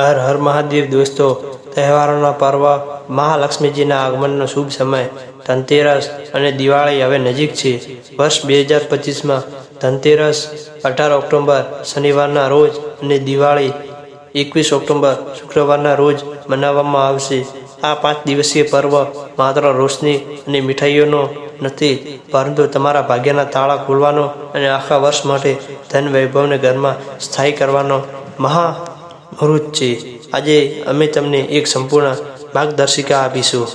હર હર મહાદેવ દોસ્તો, તહેવારોના પર્વ, મહાલક્ષ્મીજીના આગમનનો શુભ સમય, ધનતેરસ અને દિવાળી હવે નજીક છે. વર્ષ બે હજાર પચીસમાં ધનતેરસ, અઢાર ઓક્ટોબર, શનિવારના રોજ અને દિવાળી, એકવીસ ઓક્ટોબર, શુક્રવારના રોજ મનાવવામાં આવશે. આ પાંચ દિવસીય પર્વ માત્ર રોશની અને મીઠાઈઓનો નથી, પરંતુ તમારા ભાગ્યના તાળા ખોલવાનો અને આખા વર્ષ માટે ધન વૈભવને ઘરમાં સ્થાયી કરવાનો મહા મુહૂર્ત છે. આજે અમે તમને એક સંપૂર્ણ માર્ગદર્શિકા આપીશું.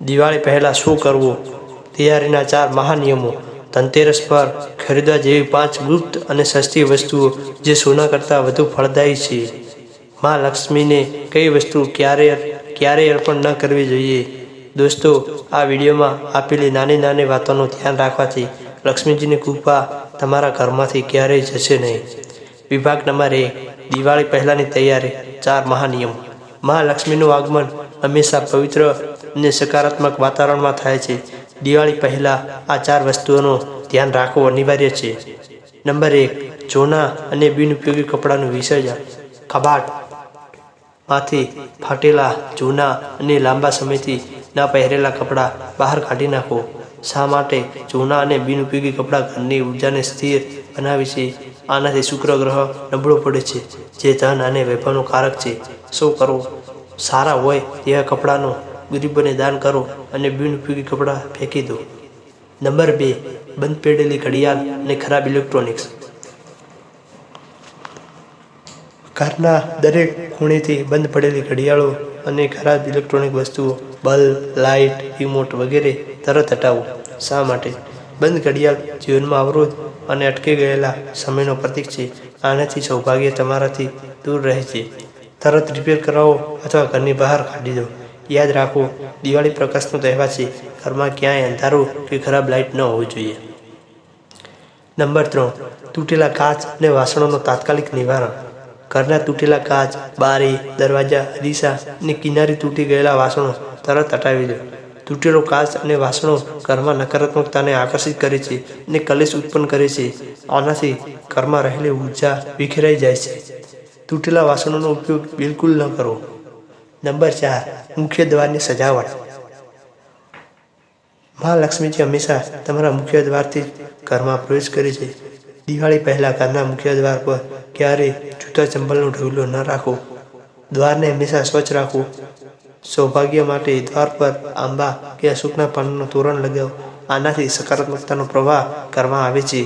દિવાળી પહેલાં શું કરવું? તૈયારીના ચાર મહાનિયમો ધનતેરસ પર ખરીદવા જેવી પાંચ ગુપ્ત અને સસ્તી વસ્તુઓ જે સોના કરતાં વધુ ફળદાયી છે. મા લક્ષ્મીને કઈ વસ્તુ ક્યારે ક્યારેય અર્પણ ન કરવી જોઈએ? દોસ્તો, આ વિડીયોમાં આપેલી નાની નાની વાતોનું ધ્યાન રાખવાથી લક્ષ્મીજીની કૃપા તમારા ઘરમાંથી ક્યારેય જશે નહીં. વિભાગ નંબર એક, દિવાળી પહેલાંની તૈયારી, ચાર મહાનિયમ. મહાલક્ષ્મીનું આગમન હંમેશા પવિત્ર અને સકારાત્મક વાતાવરણમાં થાય છે. દિવાળી પહેલાં આ ચાર વસ્તુઓનું ધ્યાન રાખવું અનિવાર્ય છે. નંબર એક, જૂના અને બિનઉપયોગી કપડાનું વિસર્જન. કબાટમાંથી ફાટેલા જૂના અને લાંબા સમયથી ન પહેરેલા કપડાં બહાર કાઢી નાખો. શા માટે? જૂના અને બિનઉપયોગી કપડાં ઘરની ઉર્જાને સ્થિર બનાવે છે. આનાથી શુક્ર ગ્રહ નબળો પડે છે. જે ધન અને વૈભવનું કારક છે. શું કરો? સારા હોય તેવા કપડાનું ગરીબોને દાન કરો અને બિનઉપયોગી કપડાં ફેંકી દો. નંબર બે, બંધ પડેલી ઘડિયાળ અને ખરાબ ઇલેક્ટ્રોનિક્સ. ઘરના દરેક ખૂણેથી બંધ પડેલી ઘડિયાળો અને ખરાબ ઇલેક્ટ્રોનિક વસ્તુઓ, બલ્બ, લાઇટ, રિમોટ વગેરે તરત હટાવો. શા માટે? બંધ ઘડિયાળ જીવનમાં અવરોધ અને અટકી ગયેલા સમયનો પ્રતીક છે. આનાથી સૌભાગ્ય તમારાથી દૂર રહે છે. તરત રિપેર કરાવો અથવા ઘરની બહાર કાઢી દો. યાદ રાખો, દિવાળી પ્રકાશનો તહેવાર છે. ઘરમાં ક્યાંય અંધારું કે ખરાબ લાઇટ ન હોવી જોઈએ. નંબર ત્રણ, તૂટેલા કાચ અને વાસણોનું તાત્કાલિક નિવારણ. ઘરના તૂટેલા કાચ, બારી, દરવાજા અરીસા અને કિનારી તૂટી ગયેલા વાસણો તરત હટાવી દો. તૂટેલો કાચ અને વાસણો ઘરમાં નકારાત્મકતાને આકર્ષિત કરે છે અને કલેશ ઉત્પન્ન કરે છે. આનાથી ઘરમાં રહેલી ઊર્જા વિખેરાઈ જાય છે. તૂટેલા વાસણોનો ઉપયોગ બિલકુલ ન કરો. નંબર ચાર, મુખ્ય દ્વારની સજાવટ. મહાલક્ષ્મીજી હંમેશા તમારા મુખ્ય દ્વારથી ઘરમાં પ્રવેશ કરે છે. દિવાળી પહેલાં ઘરના મુખ્ય દ્વાર પર ક્યારેય જૂતા ચંપલનો ઢગલો ન રાખો. દ્વારને હંમેશા સ્વચ્છ રાખો. સૌભાગ્ય માટે દ્વાર પર આંબા કે અશોકના પાનનું તોરણ લગાવો. આનાથી સકારાત્મકતાનો પ્રવાહ કરવામાં આવે છે.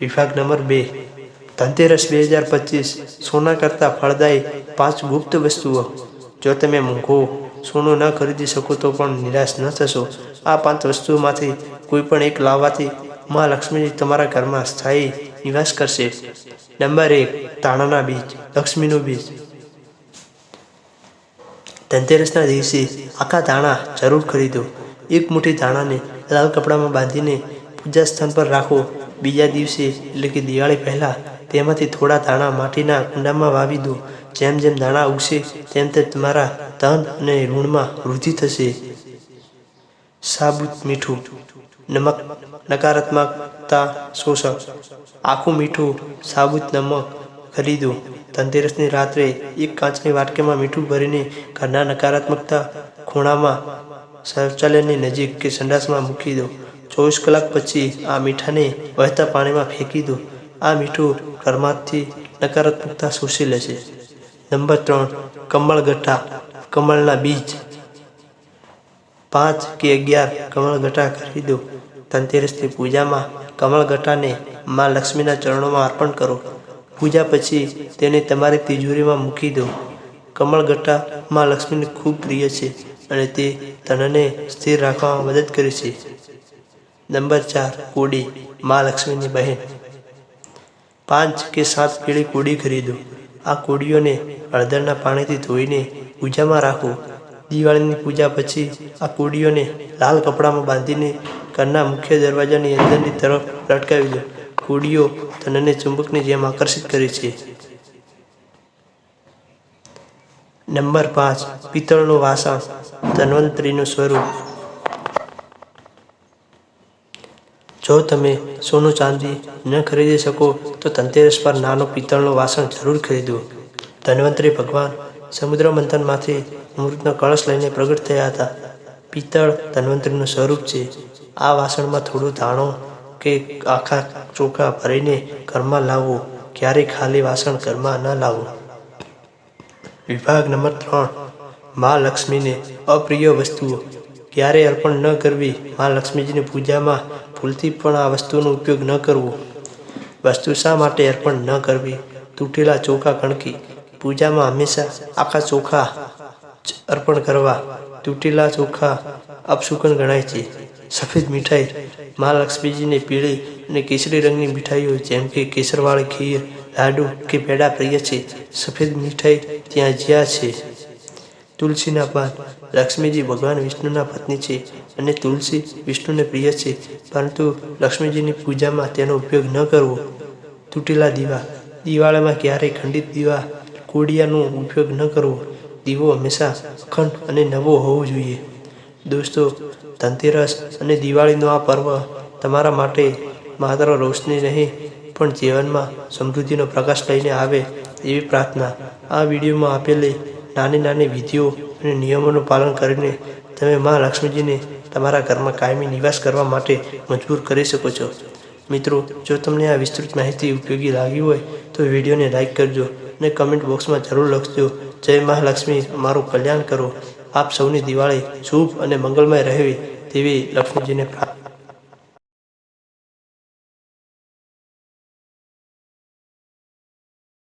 વિભાગ નંબર બે. ધનતેરસ બે હજાર પચીસ. સોના કરતાં ફળદાયી પાંચ ગુપ્ત વસ્તુઓ. જો તમે મૂંઘો સોનું ન ખરીદી શકો તો પણ નિરાશ ન થશો. આ પાંચ વસ્તુઓમાંથી કોઈ પણ એક લાવવાથી મા લક્ષ્મીજી તમારા ઘરમાં સ્થાયી નિવાસ કરશે. નંબર એક, તાણાના બીજ, લક્ષ્મીનું બીજ. ધનતેરસના દિવસે આખા દાણા જરૂર ખરીદો. એક મુઠ્ઠી દાણાને લાલ કપડામાં બાંધીને પૂજા સ્થાન પર રાખો. બીજા દિવસે, એટલે કે દિવાળી પહેલાં, તેમાંથી થોડા દાણા માટીના કુંડામાં વાવી દો. જેમ જેમ દાણા ઉગશે, તેમ તેમ તમારા ધન અને ઋણમાં વૃદ્ધિ થશે. સાબુત મીઠું. નમક, નકારાત્મકતા શોષક આખું મીઠું સાબુત નમક ખરીદો ધનતેરસની રાત્રે એક કાચની વાટકીમાં મીઠું ભરીને ઘરના નકારાત્મકતા ખૂણામાં શૌચાલયની નજીક કે સંડાસમાં મૂકી દો. ચોવીસ કલાક પછી આ મીઠાને વહેતા પાણીમાં ફેંકી દો. આ મીઠું ઘરમાંથી નકારાત્મકતા શોષી લેશે. નંબર ત્રણ કમળગઠ્ઠા કમળના બીજ. પાંચ કે અગિયાર કમળગઠ્ઠા ખરીદો. ધનતેરસની પૂજામાં કમળગટાને મા લક્ષ્મીના ચરણોમાં અર્પણ કરો. પૂજા પછી તેને તમારી તિજોરીમાં મૂકી દો. કમળગટ્ટા મા લક્ષ્મીને ખૂબ પ્રિય છે અને તે ધનને સ્થિર રાખવામાં મદદ કરે છે. નંબર ચાર, કોડી, મા લક્ષ્મીની બહેન. પાંચ કે સાત પીળી કોડી ખરીદો. આ કોડીઓને હળદરના પાણીથી ધોઈને પૂજામાં રાખો. દિવાળીની પૂજા પછી આ કુડીઓને લાલ કપડામાં બાંધીને ઘરના મુખ્ય દરવાજાની અંદરની તરફ લટકાવી દો. કુડીઓ ધનને ચુંબકની જેમ આકર્ષિત કરે છે. નંબર પાંચ, પિત્તળનું વાસણ, ધન્વંતરીનું સ્વરૂપ. જો તમે સોનું ચાંદી ન ખરીદી શકો, તો ધનતેરસ પર નાનો પિત્તળનું વાસણ જરૂર ખરીદો. ધન્વંતરી ભગવાન સમુદ્ર મંથનમાંથી અમૃતનો કળશ લઈને પ્રગટ થયા હતા. પિત્તળ ધન્વંતરીનું સ્વરૂપ છે. આ વાસણમાં થોડું ધાણો કે આખા ચોખા ભરીને ઘરમાં લાવવું ક્યારેય ખાલી વાસણ ઘરમાં ન લાવવું વિભાગ નંબર ત્રણ. મા લક્ષ્મીને અપ્રિય વસ્તુઓ. ક્યારેય અર્પણ ન કરવી? મા લક્ષ્મીજીની પૂજામાં ભૂલથી પણ આ વસ્તુનો ઉપયોગ ન કરવો. વસ્તુ શા માટે અર્પણ ન કરવી? તૂટેલા ચોખા કણકી પૂજામાં હંમેશા આખા ચોખા અર્પણ કરવા, તૂટેલા ચોખા અપશુકન ગણાય છે. સફેદ મીઠાઈ મા લક્ષ્મીજીને પીળી અને કેસરી રંગની મીઠાઈઓ જેમ કે કેસરવાળી, ખીર, લાડુ કે પેડા પ્રિય છે. સફેદ મીઠાઈ ત્યાં જ્યાં છે. તુલસીના પાન. લક્ષ્મીજી ભગવાન વિષ્ણુના પત્ની છે અને તુલસી વિષ્ણુને પ્રિય છે. પરંતુ લક્ષ્મીજીની પૂજામાં તેનો ઉપયોગ ન કરવો. તૂટેલા દીવા. દિવાળામાં ક્યારેય ખંડિત દીવા કોડિયાનો ઉપયોગ ન કરવો. દીવો હંમેશા અખંડ અને નવો હોવો જોઈએ. દોસ્તો, ધનતેરસ અને દિવાળીનો આ પર્વ તમારા માટે માત્ર રોશની નહીં, પણ જીવનમાં સમૃદ્ધિનો પ્રકાશ લઈને આવે એવી પ્રાર્થના. આ વિડીયોમાં આપેલી નાની નાની વિધિઓ અને નિયમોનું પાલન કરીને તમે મા લક્ષ્મીજીને તમારા ઘરમાં કાયમી નિવાસ કરવા માટે મજબૂર કરી શકો છો. મિત્રો, જો તમને આ વિસ્તૃત માહિતી ઉપયોગી લાગી હોય તો વિડીયોને લાઇક કરજો. અને કમેન્ટ બોક્સમાં જરૂર લખજો. જય મહાલક્ષ્મી મારું કલ્યાણ કરો. આપ સૌની દિવાળી શુભ અને મંગલમય રહેવી તેવી લક્ષ્મીજીને પ્રાર્થના